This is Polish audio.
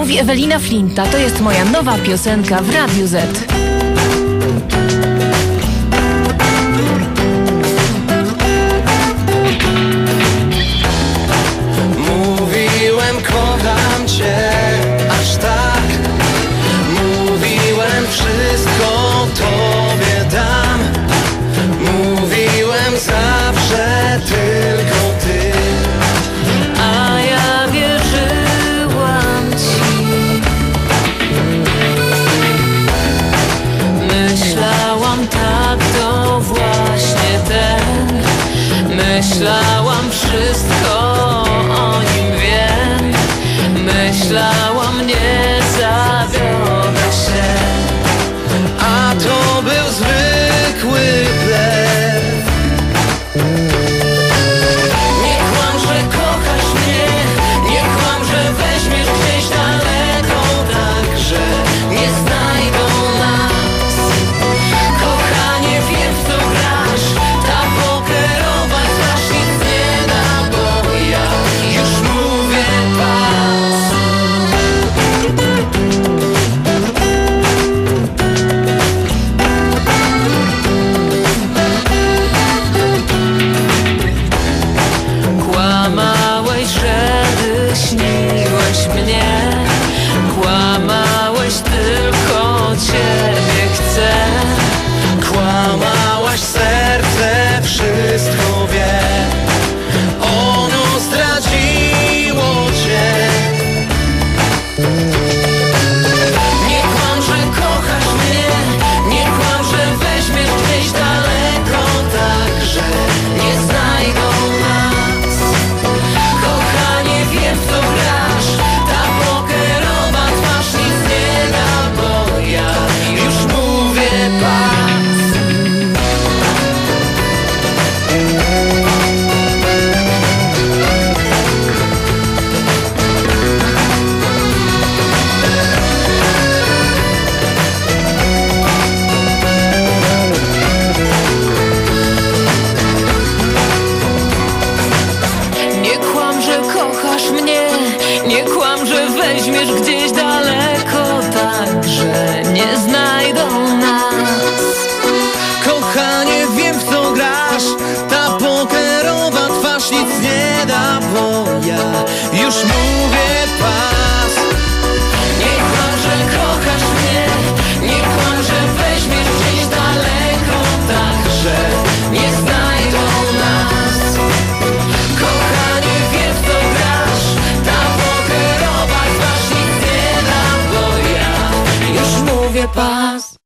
mówi Ewelina Flinta. To jest moja nowa piosenka w Radiu Z. Myślałam wszystko. Nie kłam, że weźmiesz gdzieś daleko Tak, że nie znajdą nas. Kochanie, wiem w co grasz. Ta pokerowa twarz nic nie da Bo ja już mówię pan haver paz.